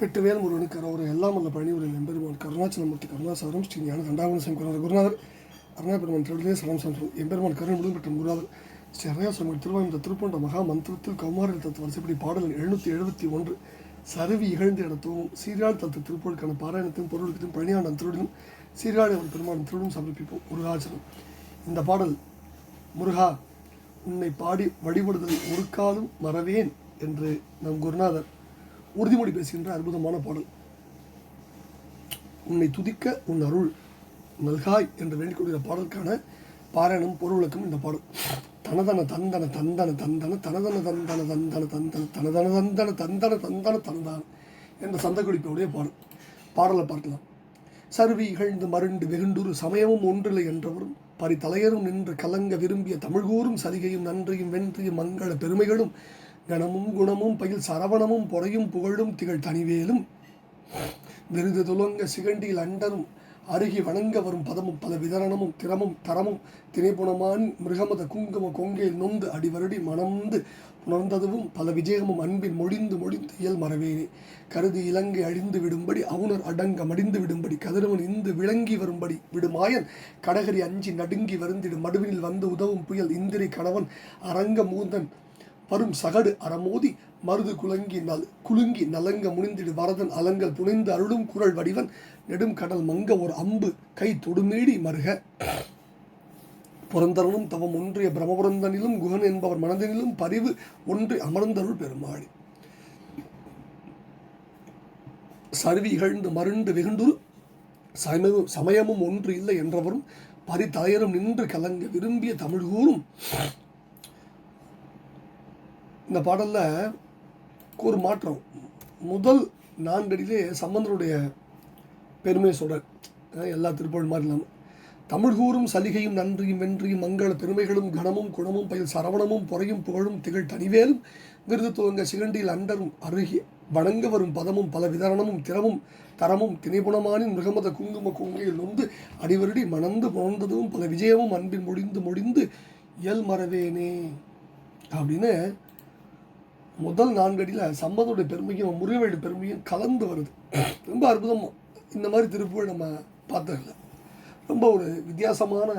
வெட்டுவேல் முருகனுக்கு ஒரு எல்லாம் வல்ல பழனி எம்பெருமான் கருணாச்சலமூர்த்தி கருணாசாரம் ஸ்ரீ ஞான தண்டாவன சங்கர குருநாதர் அருணாபெருமான் திருவிழே சரம் சந்திரம் எம்பெருமான் கருணை முழுவதும் பெற்ற முருகாதர் ஸ்ரீ அருணாசுவாமி திருவாயுந்த திருப்பண்ட மகா மந்திரத்தில் கௌமாரில் தத்து வரிசைப்படி பாடல் எழுநூற்றி எழுபத்தி ஒன்று சருவி இகழ்ந்த இடத்தும். சீராள் தத்து திருப்பொருளுக்கான பாராயணத்தையும் பொருளுக்கும் பழனியாண்டன் திருடனும் சீராளி அவன் பெருமான் திருடனும் சமர்ப்பிப்போம். முருகாச்சலம். இந்த பாடல் முருகா உன்னை பாடி வழிபடுதல் ஒரு மறவேன் என்று நம் குருநாதர் உறுதிமொழி பேசுகின்ற அற்புதமான பாடல். உன்னை துதிக்க உன் அருள் நல்காய் என்று வேண்டிக்கொள்கிற பாடலுக்கான பாராயணம் பொருளுக்கும் இந்த பாடல். தனதன தந்தன தந்தன தந்தன தனதன தந்தன தந்தன தந்தன தனதன தந்தன தந்தன தந்தன தனதான என்ற சந்த குறிப்போடைய பாடல். பாடலை பார்க்கலாம். சருவி இகழ்ந்து மருண்டு வெகுண்டுரு சமயமும் ஒன்றில்லை என்றவரும் பரிதலையரும் நின்று கலங்க விரும்பிய தமிழ்கூறும் சதிகையும் நன்றியும் வென்றியும் மங்கள பெருமைகளும் கணமும் குணமும் பயில் சரவணமும் பொறையும் புகழும் திகழ் தனிவேலும். விருது துலங்க சிகண்டியில் அண்டரும் அருகி வணங்க வரும் பதமும் பல விதரணமும் திறமும் தரமும் திணைப்புணமான் மிருகமத குங்கும கொங்கையில் நொந்து அடிவருடி மணந்து புணர்ந்ததுவும் பல விஜயமும் அன்பின் மொழிந்து மொழிந்து இயல் மறவேனே. கருதி இலங்கை அழிந்து விடும்படி அவுணர் அடங்க மடிந்து விடும்படி கதிரவன் இந்து விளங்கி வரும்படி விடுமாயன் கடகரி அஞ்சி நடுங்கி வருந்திடும் மடுவினில் வந்து உதவும் புயல் இந்திரி கணவன் அரங்க மூந்தன் வரும் சகடு அறமோதி மருது குலங்கி நல் குலுங்கி நலங்க முனிந்திடு வரதன் அலங்கல் புனைந்து அருளும் குரல் வடிவன் நெடும் கடல் மங்க ஒரு அம்பு கை தொடுமேடி மருக. புரந்தரனும் தவம் ஒன்றிய பிரமபுரந்தனிலும் குகன் என்பவர் மனதினிலும் பரிவு ஒன்று அமர்ந்தருள் பெருமாள். சருவி இகழ்ந்து மருண்டு வெகுண்டுரு. சமயமும் சமயமும் ஒன்று இல்லை என்றவரும் பரிதலையரும் நின்று கலங்க விரும்பிய தமிழ் கூறும். இந்த பாடலில் ஒரு மாற்றம். முதல் நான்கடியிலே சம்பந்தருடைய பெருமையை சொல்கிறார் எல்லா திருப்பொருள் மாதிரி இல்லாமல் தமிழ் கூறும் சலிகையும் நன்றியும் வென்றியும் மங்கள பெருமைகளும் கணமும் குணமும் பயில் சரவணமும் பொறையும் புகழும் திகழ் தனிவேலும் விருது துவங்க சிகண்டியில் அண்டரும் அருகே வணங்க வரும் பதமும் பல விதரணமும் திறமும் தரமும் திணைபுணமானின் மிகமத குங்கும கொங்கையில் நொந்து அடிவருடி மணந்து புணர்ந்ததும் பல விஜயமும் அன்பின் முடிந்து முடிந்து இயல் மறவேனே அப்படின்னு முதல் நான்கடியில் சம்பந்தோடைய பெருமையும் முருகவேடு பெருமையும் கலந்து வருது. ரொம்ப அற்புதம். இந்த மாதிரி திருப்புகழ் நம்ம பார்த்ததில்ல. ரொம்ப ஒரு வித்தியாசமான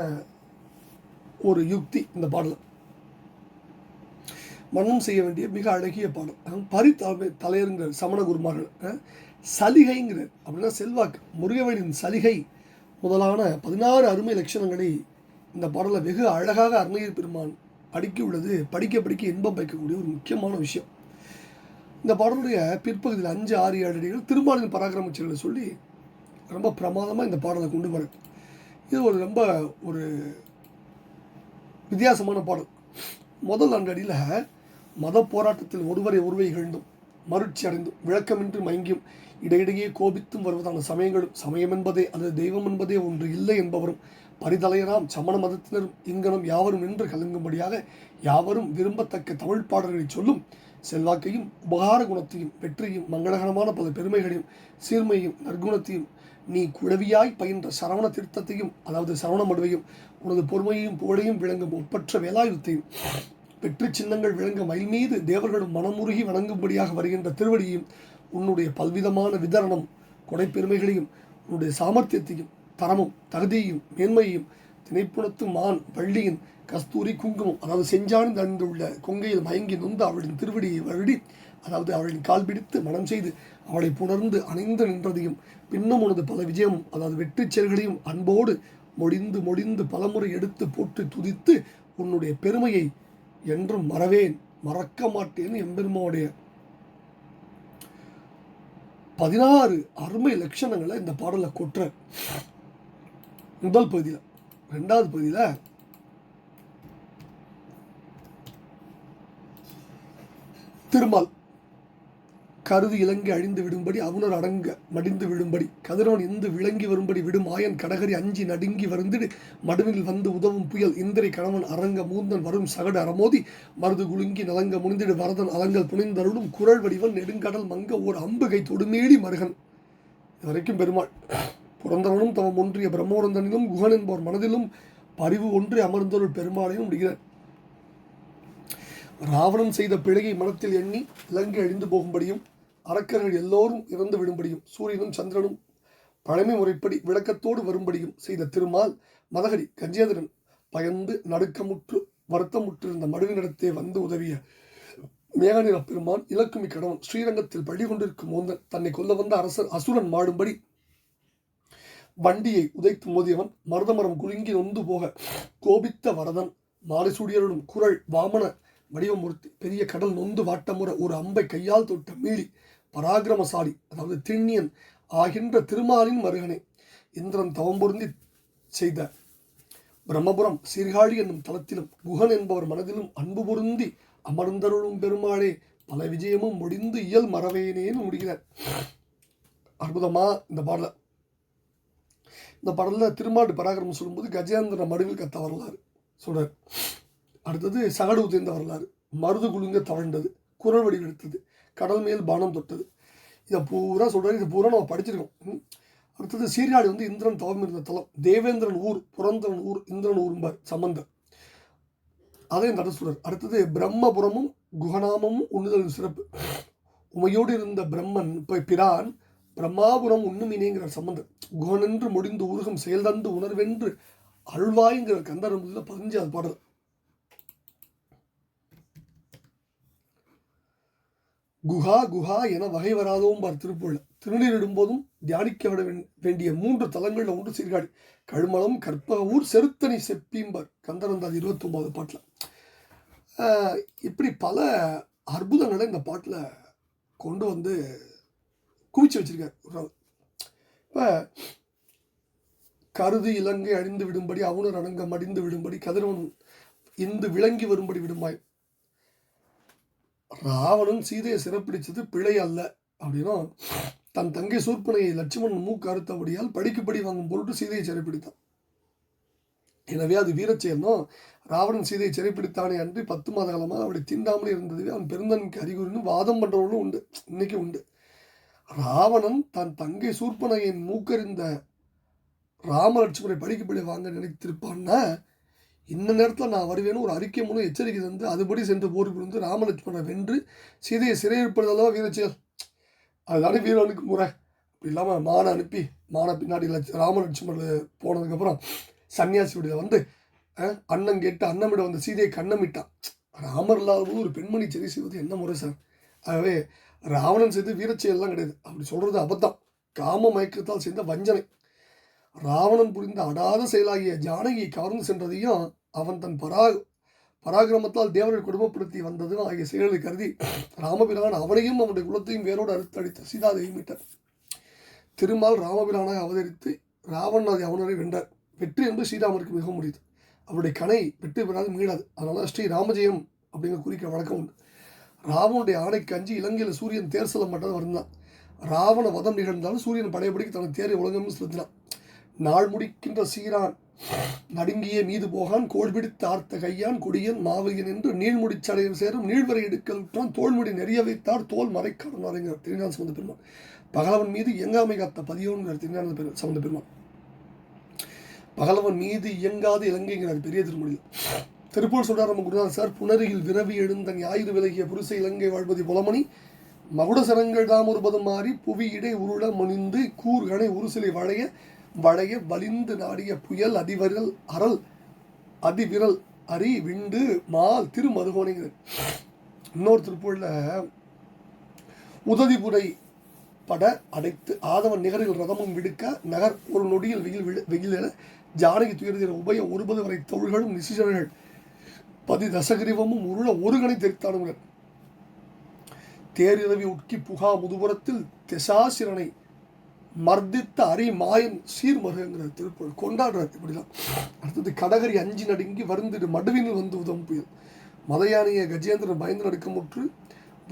ஒரு யுக்தி இந்த பாடல். மனம் செய்ய வேண்டிய மிக அழகிய பாடல். பரி தலை தலையருங்கிற சமண குருமார்கள் சலிகைங்கிறார் அப்படின்னா செல்வாக்கு. முருகவேலின் சலிகை முதலான பதினாறு அருமை லட்சணங்களை இந்த பாடலை வெகு அழகாக அருணகிரி பெருமான் அடுக்கி உள்ளது படிக்க படிக்க இன்பம் வைக்கக்கூடிய ஒரு முக்கியமான விஷயம். இந்த பாடலுடைய பிற்பகுதியில் அஞ்சு ஆறு ஏழு அடிகள் திருமாலின் பராக்கிரமச்சர்களை சொல்லி ரொம்ப பிரமாதமாக இந்த பாடலை கொண்டு வர இது ஒரு ரொம்ப ஒரு வித்தியாசமான பாடல். முதல் அந்த அடியில் மத போராட்டத்தில் ஒருவரை ஒருவை இகழ்ந்தும் மருட்சி அடைந்தும் விளக்கமின்றி மயங்கியும் இடையிடையே கோபித்தும் வருவதான சமயங்களும் சமயம் என்பதே அல்லது தெய்வம் என்பதே ஒன்று இல்லை என்பவரும் பரிதலையராம் சமண மதத்தினரும் இங்கனம் யாவரும் நின்று கலங்கும்படியாக யாவரும் விரும்பத்தக்க தமிழ் பாடல்களை சொல்லும் செல்வாக்கையும் உபகார குணத்தையும் வெற்றியும் மங்களகரமான பல பெருமைகளையும் சீர்மையும் நற்குணத்தையும் நீ குழவியாய் பயின்ற சரவண தீர்த்தத்தையும் அதாவது சரவண மடுவையும் உனது பொறுமையையும் புகழையும் விளங்கும் ஒப்பற்ற வேலாயுத்தையும் வெற்றி சின்னங்கள் விளங்க மயில் மீது தேவர்களும் மனமுருகி வணங்கும்படியாக வருகின்ற திருவடியையும் உன்னுடைய பல்விதமான விதரணம் கொடைப்பெருமைகளையும் உன்னுடைய சாமர்த்தியத்தையும் தரமும் தகுதியையும் மேன்மையும் திணைப்புணத்து மான் வள்ளியின் கஸ்தூரி குங்குமம் அதாவது செஞ்சான் தந்துள்ள கொங்கையில் மயங்கி நொந்து அவளின் திருவடியை வருடி அதாவது அவளின் கால் பிடித்து மனம் செய்து அவளை புணர்ந்து அணைந்து நின்றதையும் பின்னும் உனது பல விஜயமும் அதாவது வெற்றிச் செயல்களையும் அன்போடு மொழிந்து மொழிந்து பலமுறை எடுத்து போட்டு துதித்து உன்னுடைய பெருமையை என்றும் மறவேன் மறக்க மாட்டேன் எம்பெருமாவுடைய பதினாறு அருமை லட்சணங்களை இந்த பாடலை கொற்ற. முதல் பகுதியில் ரெண்டாவது பகுதியில் திருமால் கருது இலங்கை அழிந்து விடும்படி அவுணர் அடங்க மடிந்து விடும்படி கதிரவன் இந்து விளங்கி வரும்படி விடும் ஆயன் கடகரி அஞ்சி நடுங்கி வருந்திடு மடுவில் வந்து உதவும் புயல் இந்திரை கணவன் அரங்க மூந்தன் வரும் சகடு அறமோதி மருது குலுங்கி நலங்க முனிந்திடு வரதன் அலங்கல் புனிந்தருளும் குரல் வடிவன் நெடுங்கடல் மங்க ஓர் அம்புகை தொடுமேடி மருகன். இது வரைக்கும் பெருமாள். புரந்தரனும் தவம் ஒன்றிய பிரம்மோரந்தனிலும் குகன் என்பவர் மனதிலும் பரிவு ஒன்றி அமர்ந்தொருள் பெருமாளையும் விடுகிறார். ராவணன் செய்த பிழையை மனத்தில் எண்ணி இலங்கை அழிந்து போகும்படியும் அரக்கர்கள் எல்லோரும் இறந்து விடும்படியும் சூரியனும் சந்திரனும் பழமை முறைப்படி விளக்கத்தோடு வரும்படியும் செய்த திருமால் மதகரி கஞ்சேந்திரன் பயந்து நடுக்கமுற்று வருத்தமுற்றிருந்த மடுவினிடத்தே வந்து உதவிய மேகநிற பெருமான் இலக்குமி கடவன் ஸ்ரீரங்கத்தில் பள்ளி கொண்டிருக்கும் மோந்தன் தன்னை கொல்ல வந்த அரசர் அசுரன் மாடும்படி வண்டியை உதைத்து மோதியவன் மருதமரம் குலுங்கி நொந்து போக கோபித்த வரதன் மாரிசூடியருடன் குரல் வாமன வடிவமூர்த்தி பெரிய கடல் நொந்து வாட்டமுற ஒரு அம்பை கையால் தொட்ட மீளி பராக்கிரமசாலி அதாவது திண்ணியன் ஆகின்ற திருமாலின் மருகனே. இந்திரன் தவம் பொருந்தி செய்த பிரம்மபுரம் சீர்காழி என்னும் தளத்திலும் குகன் என்பவர் மனதிலும் அன்பு பொருந்தி அமர்ந்தருளும் பெருமாளே பல விஜயமும் முடிந்து இயல் மறவேனேன்னு முடிகிறார். அற்புதமா இந்த பாடல இந்த பாடலில் திருமாட்டு பராக்கிரமம் சொல்லும்போது கஜேந்திர மடுவில் கத்த வரலாறு சொல்கிறார் அடுத்தது சகடு உதிர்ந்த வரலாறு. மருது குலுங்க தவழ்ந்தது. குரல் வடிவெடுத்தது கடல் மேல் பானம் தொட்டது. இதை பூரா சொல்கிறார் இது பூரா நம்ம படிச்சிருக்கோம். அடுத்தது சீர்காழி வந்து இந்திரன் தவம் இருந்த தலம். தேவேந்திரன் ஊர் புரந்தரன் ஊர் இந்திரன் ஊரும்பார் சம்பந்தர். அதையும் தட சொல்றார். அடுத்தது பிரம்மபுரமும் குகநாமமும் உண்ணுதல் சிறப்பு. உமையோடு இருந்த பிரம்மன் இப்போ பிரான் பிரம்மாபுரம் உண்ணுமினேங்கிற சம்பந்தம். குகனென்று முடிந்து உருகும் செயல்தந்து உணர்வென்று அழ்வாய்ங்கிற கந்தரம்புல பதிஞ்சு அது பாடல். குஹா குஹா என வகை வராதோம்பார் திருப்புள்ள திருநீரிடும் போதும் தியானிக்க விட வேண்டிய மூன்று தலங்களில் ஒன்று சீர்காழி. கழுமலம் கற்பக ஊர் செருத்தனி செப்பிம்பார் கந்தரந்தாதி இருபத்தி ஒன்பது பாட்டில். இப்படி பல அற்புதங்களை இந்த பாட்டில் கொண்டு வந்து குவிச்சு வச்சிருக்கார். இப்போ கருது இலங்கை அழிந்து விடும்படி அவுணர் அணங்கம் அடிந்து விடும்படி கதிரவன் இந்து விளங்கி வரும்படி விடுமாய். ராவணன் சீதையை சிறப்பிடிச்சது பிழை அல்ல அப்படின்னா தன் தங்கை சூர்பனையை லட்சுமணன் மூக்கு அறுத்தபடியால் படிக்குப்படி வாங்கும் பொருட்டு சீதையை சிறைப்பிடித்தான். எனவே அது வீரச்செயல்னோ ராவணன் சீதையை சிறைப்பிடித்தானே அன்றி பத்து மாத காலமாக அவளை தீண்டாமலே இருந்ததுவே அவன் பெருந்தனுக்கு அறிகுறின்னு வாதம் பண்ணுறவனும் உண்டு. இன்னைக்கு உண்டு. ராவணன் தன் தங்கை சூர்பனையின் மூக்கறிந்த ராமலட்சுமணை படிக்கப்படி வாங்க நினைத்திருப்பான்னா இந்த நேரத்தில் நான் வருவேன்னு ஒரு அறிக்கை மூலம் எச்சரிக்கை தந்து அதுபடி சென்று போர் புரிந்து ராமலட்சுமணனை வென்று சீதையை சிறையிருப்பதெல்லாம் வீரச்செயல்? அதுதானே வீரனுக்கு முறை. அப்படி இல்லாமல் மானை அனுப்பி மானை பின்னாடி லட்ச ராமலட்சுமணர் போனதுக்கப்புறம் சன்னியாசி வீடில் வந்து அண்ணன் கேட்டு அண்ணமிட வந்த சீதையை கண்ணமிட்டான். ராமர் இல்லாத போது ஒரு பெண்மணி சரி செய்வது என்ன முறை சார்? ஆகவே ராவணன் செய்து வீரச்செயல்லாம் கிடையாது. அப்படி சொல்கிறது அபத்தம். காம மயக்கத்தால் செய்த வஞ்சனை. ராவணன் புரிந்த அடாத செயலாகிய ஜானகியை கவர்ந்து சென்றதையும் அவன் தன் பரா பராக்கிரமத்தால் தேவரை குடும்பப்படுத்தி வந்ததும் ஆகிய செயல்களை கருதி ராமபிரான் அவனையும் அவனுடைய குலத்தையும் வேரோடு அறுத்து அடித்த சீதாதேவி மீட்டார். திருமால் ராமபிரானாக அவதரித்து ராவணாதி அவனரை வென்றார். வெற்றி என்று ஸ்ரீராமருக்கு மிக முடியுது அவருடைய கனை வெற்றி பெறாது மீளாது அதனால் ஸ்ரீ ராமஜெயம் அப்படிங்கிற குறிக்கிற வழக்கம் உண்டு. ராவனுடைய ஆணைக்கு அஞ்சு இலங்கையில் சூரியன் தேர் செல்ல மாட்டது வருந்தான். ராவண வதம் நிகழ்ந்தாலும் சூரியன் படையபடிக்கு தனது தேரை உலகம் செலுத்தினான். நாள் முடிக்கின்ற சீரான் நடுங்கிய மீது போகான் கோள் பிடித்து ஆர்த்த கையான் கொடியன் மாவையன் என்று நீள்முடிச்சடையில் சேரும் நீழ்வரை எடுக்கலுற்றான் தோல்முடி நெறிய வைத்தார் தோல் மறைக்காரனாருங்கிற திருஞான சம்பந்த பெருமான். பகலவன் மீது இயங்காமை காத்த பதியோங்கிற திருஞான பெரு சம்பந்த பெருமான். பகலவன் மீது இயங்காது இலங்கைங்கிறார் பெரிய திருமொழியில் திருப்பூர் சொல்கிறார் நம்ம குருநாதர் சார் புனரியில் விரவி எழுந்த ஞாயிறு விலகிய புருசை இலங்கை வாழ்வதி புலமணி மகுட சரங்கள் தாம் மாறி புவி இடை உருள மணிந்து கூர்கணை உருசிலை வளைய வளைய வலிந்து நாடிய புயல் அதிவரல் அரல் அதிவிரல் அரி விண்டு மால் திருமருகோணிங்கிறது. இன்னொரு திருப்பூரில் உதவிபுரை பட அடைத்து ஆதவன் நிகரில் ரதமும் விடுக்க நகர் ஒரு நொடியில் வெயில் வெயில் ஜானகி துயர்திர உபய ஒருபது வரை தோள்களும் நிசிஜர்கள் பதி தசகிரிவமும் உருள ஒரு கணை தெரித்தானுங்கள் தேரிரவி உட்கி புகா முதுபுறத்தில் தெசாசிரனை மர்தித்த அரி மாயன் சீர்மருகங்கிற திருப்பூர் கொண்டாடுறார் இப்படிதான். அடுத்தது கடகரி அஞ்சு நடுங்கி வருந்திடு மடுவினில் வந்து உதவும் புயல். மதையானைய கஜேந்திரன் பயந்து நடுக்கமுற்று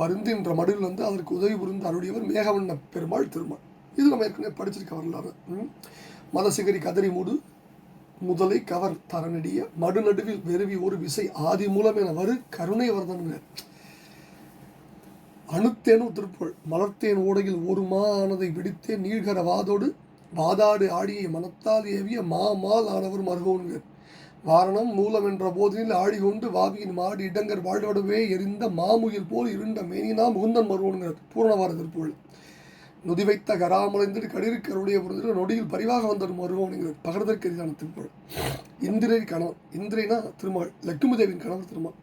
வருந்தின்ற மடுவில் வந்து அதற்கு உதவி புரிந்து அருடையவர் மேகவண்ண பெருமாள் திருமாள் இது நம்ம ஏற்கனவே படிச்சிருக்க வரலாறு. மதசிகரி கதறி மூடு. முதலை கவர் தரனடிய மடு நடுவில் வெறுவி ஒரு விசை ஆதி மூலம் என வரு கருணை வர்தன்கிறார் அணுத்தேனும் திருப்பொள் மலர்த்தேன் ஓடையில் ஒரு மா ஆனதை விடுத்தே நீழ்கர வாதோடு வாதாடு ஆடிய மனத்தால் ஏவிய மா மால் ஆனவர் மருகோன்கர் வாரணம் மூலம் என்ற போதினில் ஆடி கொண்டு வாவியின் மாடி இடங்கர் வாழ்வடவே எரிந்த மாமுயில் போல் இருண்ட மேனினா முகுந்தன் மருவனுங்கிறது பூரணவார திருப்பொழு நொதி வைத்த கராமலைந்திரு கடிருக்கு அருடைய பொருந்திரு நொடியில் பரிவாக வந்த மருவனுங்கிறது பகர்தற்கு எதிரான திருமகள். இந்திரை கணவன் இந்திரைனா திருமகள் லட்சுமி தேவியின் கணவர் திருமகள்.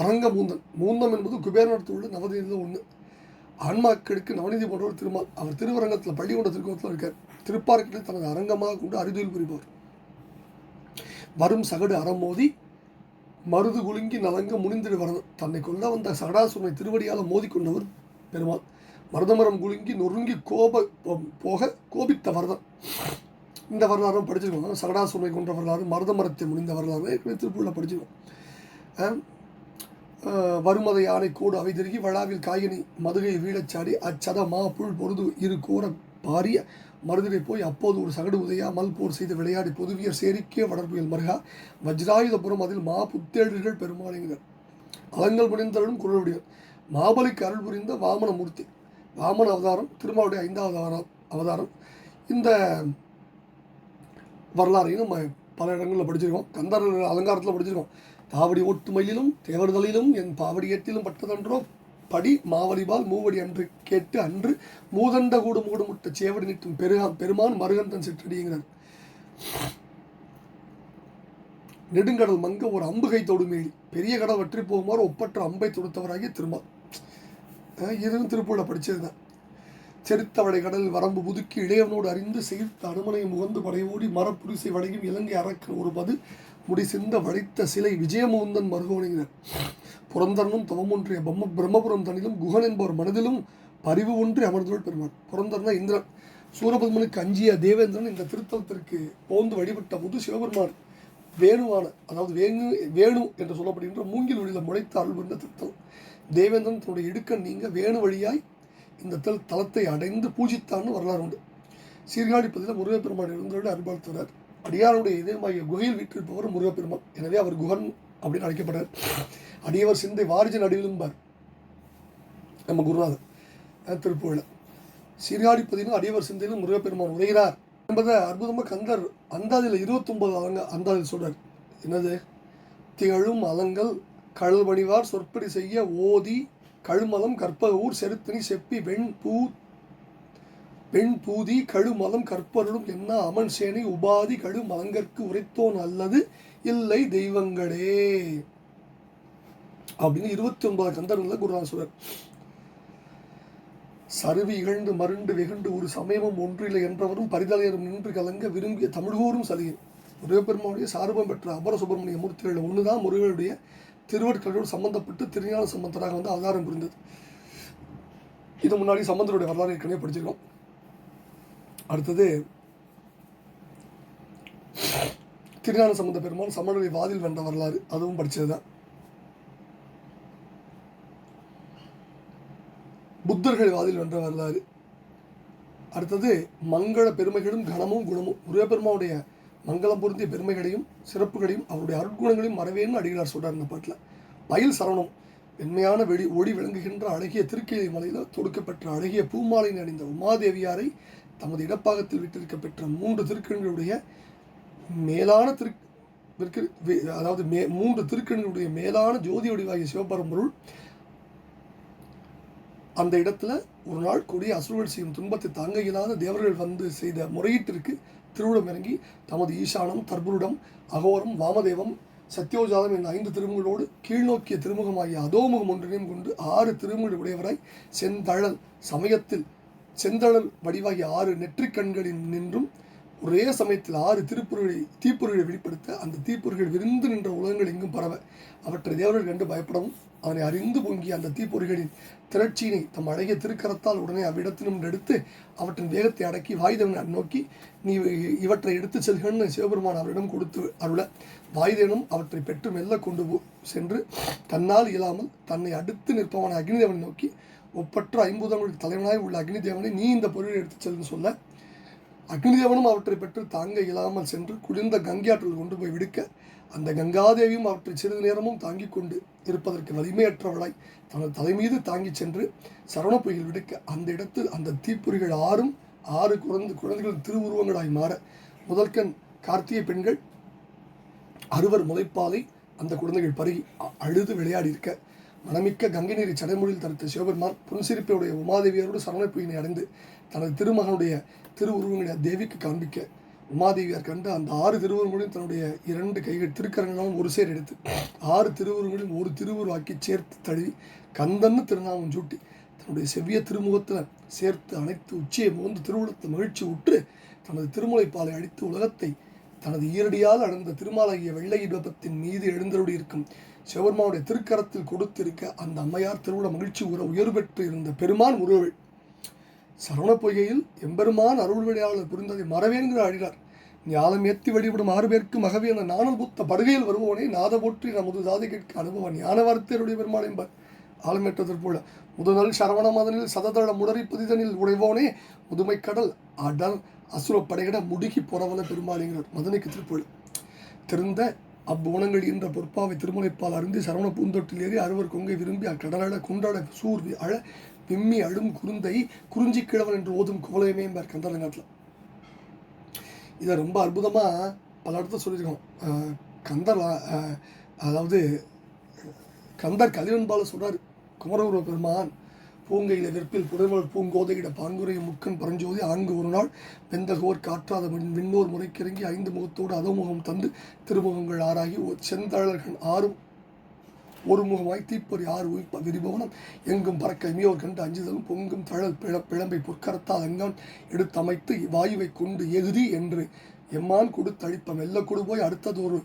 அரங்க மூந்தன் மூந்தம் என்பது குபேரனத்தில் உள்ள நவதீதியில் ஒன்று ஆன்மாக்களுக்கு நவநீதி போன்றவர் திருமால் அவர் திருவரங்கத்தில் பள்ளிகொண்ட திருக்கோணத்தில் இருக்கார். திருப்பார்க்கிலே தனது அரங்கமாக கொண்டு அறிவியல் புரிபவர். வரும் சகடு அறமோதி மருது குலுங்கி நலங்க முனிந்திடு வரணும் தன்னை கொள்ள வந்த சகடாசுரனை திருவடியால் மோதிக்கொண்டவர் பெருமாள். மருதமரம் குலுங்கி நொறுங்கி கோப போக கோபித்த வரதம் இந்த வரலாறும் படிச்சிருக்கோம். சகடாசுமை கொன்ற வரலாறு மருதமரத்தை முடிந்த வரலாறு ஏற்கனவே திருப்பூரில் படிச்சிருக்கோம். வருமத யானை கோடு அவை திருகி வளாவில் காயினி மதுகை வீழச்சாடி அச்சத மா புல் பொருது இரு கோர பாரிய மருதிரை போய் அப்போது ஒரு சகடு உதயா மல் போர் செய்து விளையாடி புதுவியர் சேரிக்கே வளர்ப்புகள் மருகா வஜ்ராயுதபுரம் அதில் மா புத்தேழர்கள் பெருமாளினர் அலங்கள் புரிந்தருளும் குரலுடையவர் மாபலிக்கு அருள் புரிந்த வாமன மூர்த்தி. வாமன அவதாரம் திருமாவுடைய ஐந்தாவது அவதாரம் அவதாரம். இந்த வரலாறையும் நம்ம பல இடங்களில் படிச்சிருக்கோம். கந்தர் அலங்காரத்தில் படிச்சிருக்கோம். தாவடி ஒட்டுமையிலும் தேவர்தலிலும் என் பாவடியத்திலும் பட்டதன்றோ படி மாவடிபால் மூவடி அன்று கேட்டு அன்று மூதண்ட கூடு மூடு முட்ட சேவடி நிட்டும் பெருகாம் பெருமான் மருகந்தன் சிற்றடிங்கிறார் நெடுங்கடல் மங்க ஒரு அம்புகை தொடுமேலி பெரிய கடல் வற்றி போகுமாறு ஒப்பற்ற அம்பை தொடுத்தவராகிய திருமால். இதுவும் திருப்பூரில் படித்ததுதான் தான் செருத்தவளை கடல் வரம்பு புதுக்கி இளையவனோடு அறிந்து சேர்த்த அனுமனை முகந்து படையோடி மரப்புரிசை வழங்கும் இலங்கை அரக்கன் ஒரு பது முடிசிந்த வளைத்த சிலை விஜயமுகுந்தன் மருகோணினர் புரந்தரனும் தவமொன்றிய பிரம்ம பிரம்மபுரம் தனிலும் குகன் என்பவர் மனதிலும் பரிவு ஒன்றி அமர்ந்தோள் பெருமாள் புரந்தர்னா இந்திரன். சூரபத்மனுக்கு அஞ்சிய தேவேந்திரன் இந்த திருத்தலத்திற்கு போந்து வழிபட்ட புது சிவபெருமான். வேணுவான அதாவது வேணு வேணு என்று சொல்லப்படுகின்ற மூங்கில் ஒளியில் முளைத்த அருள் புரிந்த திருத்தலம். தேவேந்திரன் தன்னுடைய இடுக்க நீங்க வேணு வழியாய் இந்த தல் தலத்தை அடைந்து பூஜித்தான்னு வரலாறு உண்டு. சீர்காழி பதில முருகப்பெருமான் இருந்தவர்கள் அருள்பார்த்தவர் அடியாருடைய இதயமாகிய குகையில் வீற்றிருப்பவர் முருகப்பெருமான். எனவே அவர் குகன் அப்படின்னு அழைக்கப்படுறார். அடியவர் சிந்தை வாரிஜன் அடிவிலும்பார் நம்ம குருநாதர் திருப்பூரில். திருப்புகழ சீர்காழி பதிலும் அடியவர் சிந்தையிலும் முருகப்பெருமான் உரைகிறார் என்பதை அற்புதமாக கந்தர் அந்தாதியில் இருபத்தொன்பது அலங்க அந்தாதியில் சொல்றார். என்னது? திகழும் அலங்கள் கழல்வணிவார் சொற்படி செய்ய ஓதி கழுமலம் கற்பகூர் ஊர் செருத்தனி செப்பி வெண் பூ பெண் பூதி கழுமலம் கற்பருளும் என்ன அமன் சேனை உபாதி கழு மலங்கற்கு உரைத்தோன் அல்லது இல்லை தெய்வங்களே. அப்படின்னு இருபத்தி ஒன்பது கந்தர்களில் குருநாதர் சருவி இகழ்ந்து மருண்டு வெகுண்டு ஒரு சமயமும் ஒன்றில்லை என்றவரும் பரிதலையரும் நின்று கலங்க விரும்பிய தமிழ்கூறும் சலியும் முருகப்பெருமானுடைய சார்பம் பெற்ற அபர சுப்பிரமணிய மூர்த்திகள் ஒன்று தான் முருகனுடைய திருவருட்களோடு சம்பந்தப்பட்டு திருஞான சம்பந்தராக வந்து அவதாரம் புரிந்தது. இது முன்னாடி சம்பந்தருடைய வரலாறு ஏற்கனவே படிச்சிருக்கோம். அடுத்தது திருஞான சம்பந்த பெருமான் சமணரை வாதில் வென்ற வரலாறு அதுவும் படித்தது தான் புத்தர்கள் வாதில் வென்ற வரலாறு. அடுத்தது மங்கள பெருமைகளும் கணமும் குணமும் முருகப்பெருமாவுடைய மங்களம் பொருந்திய பெருமைகளையும் சிறப்புகளையும் அவருடைய அருட்குணங்களையும் மறவேன்னு அடிகளார் சொல்கிறார் இந்த பாட்டில். பயில் சரணம் வெண்மையான வெளி ஒளி விளங்குகின்ற அழகிய திருக்கேலி மலையில் தொடுக்கப்பெற்ற அழகிய பூமாலையின் அணிந்த உமாதேவியாரை தமது இடப்பாகத்தில் விட்டிருக்க பெற்ற மூன்று திருக்கண்களுடைய மேலான திரு விற்கு- அதாவது மே மூன்று திருக்கண்களுடைய மேலான ஜோதி வடிவாகிய சிவபரம்பொருள் அந்த இடத்துல ஒரு நாள் கூடிய அசுரர்கள் செய்யும் துன்பத்தை தாங்க இயலாத தேவர்கள் வந்து செய்த முறையீட்டிற்கு திருவிழம் இறங்கி தமது ஈசானம் தர்புருடம் அகோரம் வாமதேவம் சத்யோஜாதம் என்ற ஐந்து திருமுகளோடு கீழ்நோக்கிய திருமுகமாகிய அதோமுகம் ஒன்றினையும் கொண்டு ஆறு திருமுகள் உடையவராய் செந்தழல் சமயத்தில் செந்தழல் வடிவாகிய ஆறு நெற்றிக் கண்களில் நின்றும் ஒரே சமயத்தில் ஆறு திருப்பொருளை தீப்பொருளை வெளிப்படுத்த அந்த தீப்பொருள்கள் விரிந்து நின்ற உலகங்கள் எங்கும் பரவ. அவற்றை தேவர்கள் கண்டு பயப்படவும் அதனை அறிந்து பொங்கிய அந்த தீப்பொறிகளின் திரட்சியினை தம் அழகிய திருக்கரத்தால் உடனே அவ்விடத்திலும் எடுத்து அவற்றின் வேகத்தை அடக்கி வாயுதேவனை நோக்கி நீ இவற்றை எடுத்து செல்கன்னு சிவபெருமான் அவரிடம் கொடுத்து அருள. வாயுதேவனும் அவற்றை பெற்று மெல்ல கொண்டு போ- சென்று தன்னால் இயலாமல் தன்னை அடுத்து நிற்பவன் அக்னிதேவனை நோக்கி ஒப்பற்ற ஐம்பூதங்களுக்கு தலைவனாய் உள்ள அக்னிதேவனை நீ இந்த பொருளை எடுத்து செல்லுன்னு சொல்ல. அக்னிதேவனும் அவற்றை பெற்று தாங்க இயலாமல் சென்று குளிர்ந்த கங்கையாற்றில் கொண்டு போய் விடுக்க அந்த கங்காதேவியும் அவற்றை சிறிது நேரமும் தாங்கிக் கொண்டு இருப்பதற்கு வலிமையற்றவளாய் தனது தலைமீது தாங்கிச் சென்று சரவண புயல் விடுக்க அந்த இடத்தில் அந்த தீப்பொறிகள் ஆறும் ஆறு குழந்தை குழந்தைகளின் திருவுருவங்களாய் மாற முதல்கண் கார்த்திகை பெண்கள் அறுவர் முளைப்பாலை அந்த குழந்தைகள் பருகி அழுது விளையாடி இருக்க மனமிக்க கங்கை நீரை சடைமொழியில் தடுத்த சிவபெருமான் புன்சிரிப்பையுடைய உமாதேவியரோடு புயினை அடைந்து தனது திருமகனுடைய திருவுருவங்களை தேவிக்கு காண்பிக்க உமாதேவியார் கண்டு அந்த ஆறு திருவுருவங்களையும் தன்னுடைய இரண்டு கைகள் திருக்கரங்களாலும் ஒரு சேர் எடுத்து ஆறு திருவுருவங்களையும் ஒரு திருவுருவாக்கி சேர்த்து தழுவி கந்தன்னு திருநாமம் சூட்டி தன்னுடைய செவ்விய திருமுகத்தில் சேர்த்து அனைத்து உச்சியை மோந்து திருவுளத்தை மகிழ்ச்சி உற்று தனது திருமுலைப்பாலை அடித்து உலகத்தை தனது ஈரடியால் அடைந்த திருமாலாகிய வெள்ளை இடுபத்தின் மீது எழுந்தருடி இருக்கும் சிவர்மாவுடைய திருக்கரத்தில் கொடுத்திருக்க அந்த அம்மையார் திருவிழா மகிழ்ச்சி உற உயர்வு பெற்று இருந்த பெருமான் உருவள் சரவண பொய்கையில் எம்பெருமான் அருள் விளையாளர் புரிந்ததை மறவேன்கிற அழிகார் ஞானம் ஏத்தி வழிபடும் ஆறு பேருக்கு மகவே என நாணல் புத்த படுகையில் வருபவனே நாத போற்றி நமது தாதை கேட்க அனுபவன் ஞான வார்த்தையருடைய பெருமான் என்பார். ஆலமேற்றதற் போல முதல் சரவண மதனில் சததள முடறி புதிதனில் உடைவோனே முதுமை கடல் அடல் அசுர படையிட முடுகி புறவல பெருமாளிங்கிறார் மதனைக்கு திருப்பொழு. திருந்த அப்புவனங்கள் என்ற பொற்பாவை திருமலைப்பால் அருந்தி சரவண பூந்தொட்டில் ஏறி அறுவர் கொங்கை விரும்பி அக்கடலட குண்டட சூர் அழ விம்மி அழும் குருந்தை குறிஞ்சி கிழவன் என்று ஓதும் கோலையுமே என்பார் கந்தரங்காட்டில் இதை ரொம்ப அற்புதமாக பல இடத்துல சொல்லியிருக்கோம் கந்தர் அதாவது கந்தர் கலிவன்பால சொல்றாரு குமரகுரு பெருமான் பூங்கையில வெற்பில் புடர்வல் பூங்கோதையிட பாங்குரைய முக்கன் பரஞ்சோதி ஆங்கு ஒரு நாள் வெந்தகோர் காற்றாத விண் விண்ணோர் முறைக்கிறங்கி ஐந்து முகத்தோடு அதமுகம் தந்து திருமுகங்கள் ஆறாகி ஒரு செந்தழல்கள் ஆறும் ஒரு முகமாய் தீப்பொறி ஆறு உயிர்ப்ப விரிபவனம் எங்கும் பறக்க இமையோர் கண்டு அஞ்சுதலும் பொங்கும் தழல் பிழ பிழம்பை பொற்கரத்தால் அங்கான் எடுத்தமைத்து வாயுவை கொண்டு எகுதி என்று எம்மான் கொடுத்தழிப்ப மெல்ல கொடுபோய் அடுத்தது ஒரு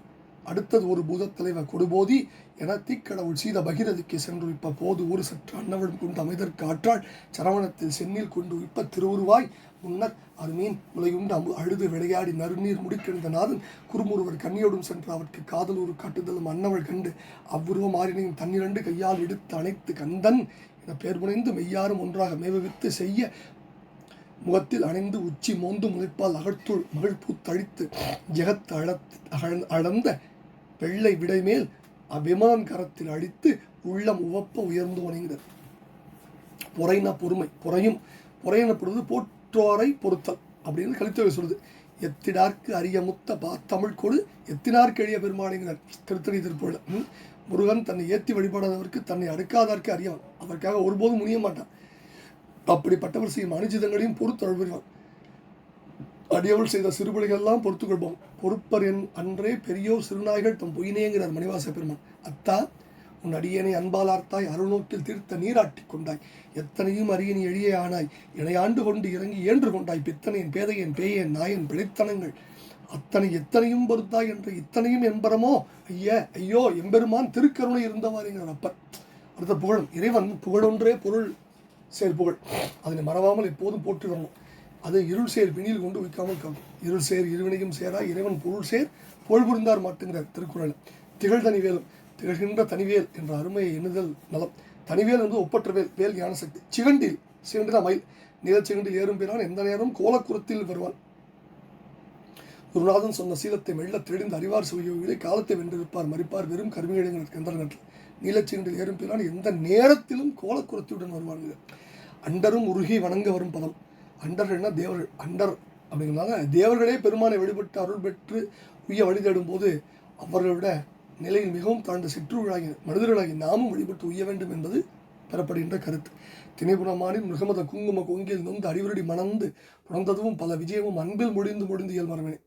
அடுத்தது ஒரு பூதத்தலைவர் கொடுபோதி என தீக்கடவுள் சீத பகிரதிக்கு சென்று இப்ப போது ஒரு சற்று அன்னவன் கொண்டு அமைதற்கு ஆற்றாள். சரவணத்தில் சென்னில் கொண்டு இப்ப திருவுருவாய். முன்னர் அருமீன் முளையுண்டு அமு அழுது விளையாடி நறுநீர் முடிக்கின்ற நாதன் குறுமுறுவர் கண்ணியோடும் சென்று அவருக்கு காதல் ஒரு காட்டுதலும் அன்னவள் கண்டு அவ்வுருவம் மாறினையும் தன்னிரண்டு கையால் எடுத்து அணைத்து கந்தன் என பெயர் புனைந்து மெய்யாரும் ஒன்றாக மேவவித்து செய்ய முகத்தில் அணைந்து உச்சி மோந்து முளைப்பால் அகழ்த்துள் மகிழ்பூ தழித்து ஜெகத் அழத் அளந்த வெள்ளை விடைமேல் அபிமான் கரத்தில் அடித்து உள்ளம் உவப்ப உயர்ந்து வணங்கினர். பொறைனா பொறுமை பொறையும் பொறையனப்படுவது போற்றோரை பொறுத்தல் அப்படின்னு கலித்தொகை சொல்லுது. எத்திடார்க்கு அரிய முத்த பாத்தமிழ் கொடு எத்தினார்க்கு எளிய பெருமானிங்கிறார் திருத்தணி திருப்பூரில் ம். முருகன் தன்னை ஏற்றி வழிபடாதவருக்கு தன்னை அடுக்காதார்க்கு அறியவன் அதற்காக ஒருபோதும் முனிய மாட்டான். அப்படிப்பட்டவர் செய்யும் அனுஜிதங்களையும் பொறுத்தருள் புரிவான் அடியவள் செய்த சிறுபலிகளெல்லாம் பொறுத்து கொள்வோம் பொறுப்பர் என் அன்றே பெரியோர் சிறுநாய்கள் தம் பொய்னேங்கிறார் மணிவாச பெருமான். அத்தா உன் அடியனை அன்பாலார்த்தாய் அருள்நோக்கில் தீர்த்த நீராட்டிக் கொண்டாய். எத்தனையும் அரியணி எளிய ஆனாய். இணையாண்டு ஆண்டு கொண்டு இறங்கி ஏன்று கொண்டாய். பித்தனையின் பேதையன் பேயன் நாயன் பிழைத்தனங்கள். அத்தனை எத்தனையும் பொறுத்தாய் என்று இத்தனையும் என்பரமோ? ஐய ஐயோ எம்பெருமான் திருக்கருணை இருந்தவாறுங்கிறார் அப்பர். அடுத்த புகழும். இறைவன் புகழொன்றே பொருள் செயல் புகழ். அதனை மறவாமல் எப்போதும் போற்றி வரணும். அதை இருள் சேர் வினியில் கொண்டு வைக்காமல் காக்கும் இருள் சேர் இருவினையும் சேரா இறைவன் பொருள் சேர் புகழ் புரிந்தார் மாட்டுங்கிற திருக்குறள். திகழ் தனிவேலும் திகழ்கின்ற தனிவேல் என்ற அருமையை எண்ணுதல் நலம். தனிவேல் என்று ஒப்பற்ற வேல் வேல் ஞான சக்தி சிகண்டில் சிகண்டில் மயில். நிலச்சிகண்டில் ஏறும் பிறான் எந்த நேரம் கோலக்குரத்தில் வருவான். குருநாதன் சொன்ன சீலத்தை மெல்ல தெளிந்து அறிவார் சுவையோவிலே காலத்தை வென்றிருப்பார் மறிப்பார் வெறும் கருமையிடங்கள் கந்தரங்கத்தில் நீலச்சிகண்டில் ஏறும் பிறான் எந்த நேரத்திலும் கோலக்குரத்துடன் வருவார்கள். அண்டரும் உருகி வணங்க வரும் பதம். அண்டர்கள்னா தேவர்கள் அண்டர் அப்படிங்கிறாங்க தேவர்களே பெருமானை வழிபட்டு அருள் பெற்று உய்ய வழி தேடும் போது அவர்களை விட நிலையில் மிகவும் தாழ்ந்த சிற்றூர்களாகி மனிதர்களாகி நாமும் வழிபட்டு உய்ய வேண்டும் என்பது பெறப்படுகின்ற கருத்து. திணைபுணமானின் மிருகமத குங்கும கொங்கில் நொந்து அறிவுரடி மணந்து புணர்ந்ததும் பல விஜயமும் அன்பில் முடிந்து முடிந்து இயல்மரவனே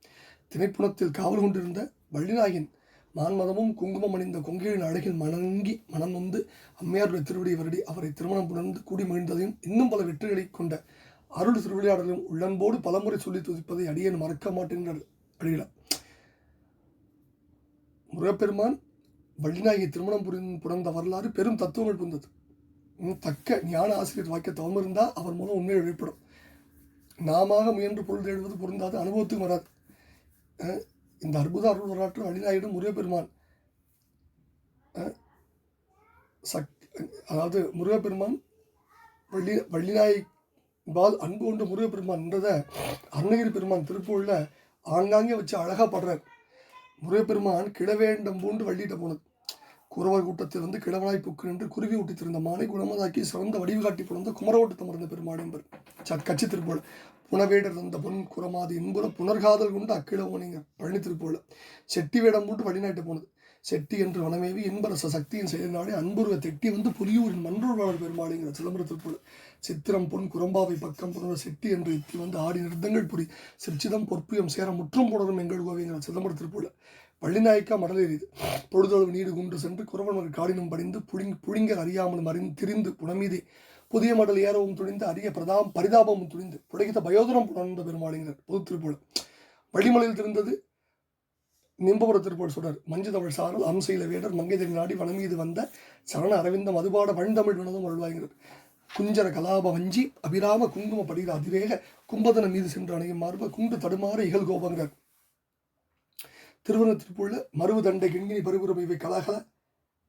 திணைப்புணத்தில் காவல் கொண்டிருந்த வள்ளிநாயகன் மான்மதமும் குங்குமம் அணிந்த கொங்கையின் அழகில் மணங்கி மனம் நொந்து அம்மையாருடைய திருவடி வருடி அவரை திருமணம் புணர்ந்து கூடி மகிழ்ந்ததையும் இன்னும் பல வெற்றிகளை கொண்ட அருள் திருவிளையாடலும் உள்ளன்போடு பலமுறை சொல்லி துதிப்பதை அடியேன் மறக்க மாட்டேன் அடிகிறார் முருகப்பெருமான் வள்ளிநாயகி திருமணம் புரிந்து புணர்ந்த வரலாறு பெரும் தத்துவங்கள் புரிந்தது. தக்க ஞான ஆசிரியர் வாக்கிய தவம் இருந்தால் அவர் மூலம் உண்மை வெளிப்படும். நாம முயன்று பொருள் தேடுவது பொருந்தாது அனுபவத்துக்கு வராது. இந்த அற்புத அருள் வரலாற்று வள்ளிநாயகிடம் முருகப்பெருமான். சக் அதாவது முருகப்பெருமான் வள்ளி வள்ளிநாயகி பால் அன்பு கொண்டு முருகப்பெருமான் என்றதை அருணகிரி பெருமான் திருப்பூரில் ஆங்காங்கே வச்சு அழகாக பாடுறார். முருகப்பெருமான் கிழவேண்டம் பூண்டு வள்ளிட்ட போனது. குறவர் கூட்டத்தில் வந்து கிழவனாய் புக்கு நின்று குருவி ஊட்டி திருந்த மானை குணமதாக்கி சிறந்த வடிவு காட்டி புலந்த குமரவோட்டத்தை மறந்த பெருமாள் என்பர். ச கட்சி திருப்போல் புனவேடர் தந்த பொன் குரமாது இன்புற புனர்காதல் கொண்டு அக்கிட ஓனிங்க பழனி திருப்போல செட்டி வேடம் போட்டு வழிநாட்டு போனது. செட்டி என்று வனமேவி இன்பரச சக்தியின் செயலினாலே அன்புருவ தெட்டி வந்து புலியூரின் மன்றோர்வாளர் பெருமாளிங்கிற சிதம்பர திருப்போல சித்திரம் பொன் குரம்பாவை பக்கம் புணர செட்டி என்று எத்தி வந்து ஆடி நிறுத்தங்கள் புரி. சிற்சிதம் பொற்பியம் சேர முற்றும் புணரும் எங்கள் கோவைங்கிற சிதம்பர திருப்போல வள்ளிநாயக்கா மடலேறியது பொழுதளவு நீடு குன்று சென்று குறவனர் காடினும் படிந்து புழிங் புளிங்கர் அறியாமல் அறிந்து திரிந்து புனமீதே. புதிய மடல் ஏறவும் துணிந்து அரிய பிரதாம் பரிதாபமும் துணிந்து. புடைத்த பயோதரம் புணர்ந்த பெருமாளிங்கிறார் பொது திருப்போல வள்ளிமலையில் திருந்தது நிம்பபுர திருப்பூர் சுடர் மஞ்சு சாரல் அம்சையில வேடர் மங்கைதறி நாடி வனமீது வந்த சரண அரவிந்த மதுபாட பழந்தமிழ் வினதும் அருள்வாய்கிறார் குஞ்சர கலாப வஞ்சி அபிராம குங்கும படிகிற அதிரேக கும்பதன மீது சென்று அணையும் மார்ப குண்டு தடுமாற இகழ் கோபங்கிறார் திருவனத்திற்குள்ள திருப்பூர்ல மருவு தண்டை கிண்கினி பரிபுரம் இவை கலகல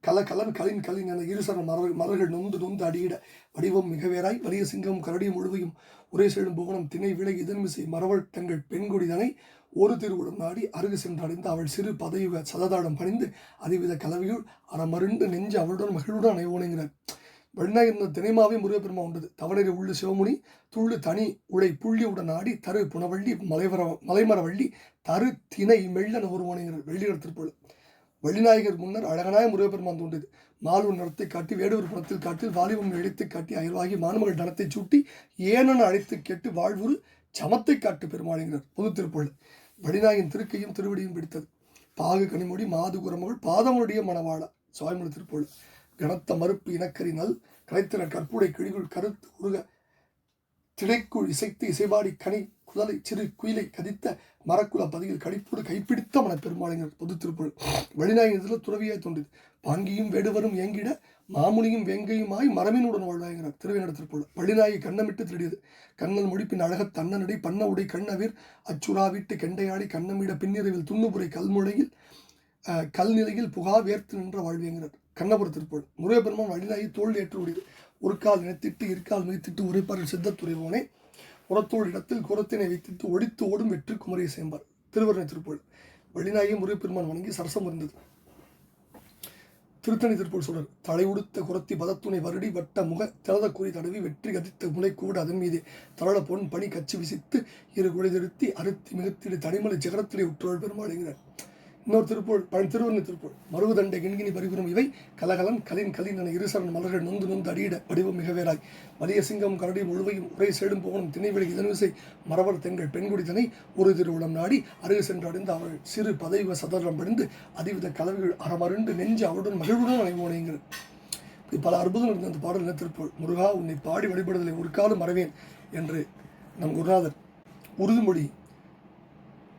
கல கலன் கலின் கலின் என இருசர மலர் மலர்கள் நொந்து நொந்து அடியிட வடிவம் மிகவேராய் வலிய சிங்கம் கரடியும் முழுவையும் ஒரே செழும் புவனம் திணை விலை இதன்மிசை மரவள் தங்கள் பெண்கொடிதனை ஒரு திருவுடன் நாடி அருகு சென்றடைந்து அவள் சிறு பதவி சததாடம் பணிந்து அதிவித கலவையுள் அறமருண்டு நெஞ்சு அவளுடன் மகிழுடன் அணைவோனுங்கிறார் வெண்ணாய் இருந்த தினைமாவே முருகப்பெருமா உண்டது தவணரை உள்ள சிவமுனி துள்ளு தனி உடை புள்ளி ஆடி தரு புனவள்ளி மலைவர மலைமரவள்ளி தரு திணை மெல்லன ஒருவனுங்கிறார் வெள்ளியர் திருப்பூர் வள்ளிநாயகர் முன்னர் அழகனாய முருகப்பெருமான் தோன்றியது. மால்வன் நடத்தை காட்டி வேடுவர் பணத்தில் காட்டி வாலிபம் இழைத்து காட்டி அயல்வாகி மாணவர்கள் நடத்தை சூட்டி ஏனென அழைத்து கேட்டு வாழ்வுறு சமத்தை காட்டு பெருமாளிங்கிறார் பொது திருப்பொழு வடிநாயகன் திருக்கையும் திருவடியும் பிடித்தது. பாகு கனிமொழி மாது குரமகள் பாதமுடைய மணவாளா சுவாமிமலை திருப்பள்ளு கனத்த மறுப்பு இனக்கரினால் கலைத்தின கற்புடை கிழிகுள் கருத்து உருக திடைக்குள் இசைத்து இசைபாடி கனி குதலை சிறு குயிலை கதித்த மரக்குல பதியில் கடிப்போடு கைப்பிடித்த மன பெருமாளினர் பொது திருப்பொருள் வெளிநாயகத்தில் துறவியாய் தோன்றியது. பாங்கியும் வேடுவரும் ஏங்கிட மாமுனியும் வேங்கையுமாய் மரமினுடன் வாழ்வாயினர் திருவேணத்தில் திருப்பொருள் பள்ளிநாயகி கண்ணமிட்டு திருடியது. கண்ணல் முடிப்பின் அழகத் தன்னனடி பண்ண உடை கண்ணவீர் அச்சுறாவிட்டு கெண்டையாடி கண்ணமிட பின்னிரவில் துண்ணுபுரை கல்முளையில் கல்நிலையில் புகா வேர்த்து நின்ற வாழ்வியங்கிறார் கண்ணபுர திருப்போல் முருகப்பெருமான் வழிநாயகி தோல் ஏற்று ஓடியது ஒரு கால் நினைத்திட்டு இருக்கால் மிதித்திட்டு உரைப்பாரில் சித்தத்துறைவோனே உரத்தோடு இடத்தில் குரத்தினை வைத்திட்டு ஒடித்து ஓடும் வெற்றி குமரியை சேம்பார். திருவருணை திருப்போல் வழிநாயகி முருகப்பெருமான் வணங்கி சரசம் இருந்தது திருத்தணி திருப்பூர் சொல்றார் தலை உடுத்த குரத்தி பதத்துணை வருடி வட்ட முக திறத குறி தடவி வெற்றி கதித்த முனை கூட அதன் மீது. தளள பொன் பனி கச்சி விசித்து இரு குழை திருத்தி அறுத்தி மிகுத்திடு தனிமலை சிகரத்திலே உற்றோள் பெருமாளுங்கிறார் இன்னொரு திருப்பூர் பழ திருவண்ண திருப்பூர். மருவதண்டை கிண்கினி பரிபுரம் இவை கலகலன் கலின் கலின் என இருசரன் மலர்கள் நொந்து நொந்து அடியிட வடிவம் மிகவேராய் வலிய சிங்கம் கரடி முழுவையும் உரை சேடும் போகணும் திணைவெளி இதன்விசை மரவர் தெங்கள் பெண்குடிதனை ஒரு திருவுளம் நாடி அருகு சென்று அடைந்து அவள் சிறு பதவி சதரம் படிந்து அதிவித கலவைகள் அறமருண்டு நெஞ்சு அவளுடன் மகிழ்வுடன் அனைவோனேங்கிறது இப்படி பல அற்புதம் இருந்த அந்த பாடல் என்ன திருப்பூர்? முருகா உன்னை பாடி வழிபடுதலை ஒரு காலம் மறவேன் என்று நம் குருநாதர் உறுதிமொழி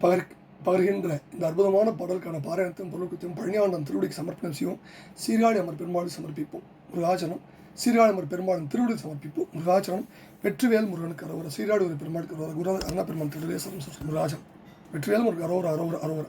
பகர் பகர்கின்ற இந்த அற்புதமான பாடலுக்கான பாராயணத்தையும் பொருளுக்கத்தையும் பழனியாண்டம் திருவடிக்கு சமர்ப்பணம் செய்வோம். சீர்காழி அமர் பெருமாள் சமர்ப்பிப்போம். முருகாச்சனம் சீர்காழி அமர் பெருமாளின் திருவடி சமர்ப்பிப்போம். முருகாச்சனம் வெற்றிவேல் முருகனுக்கு அரோவர. சீர்காழி ஒரு பெருமாளுக்கு அரோவர. குரு அண்ணா பெருமாள் திருடே சரம் முருகாச்சனம் வெற்றிவேல் முருகன் அரோவர அரோவர அரோவர.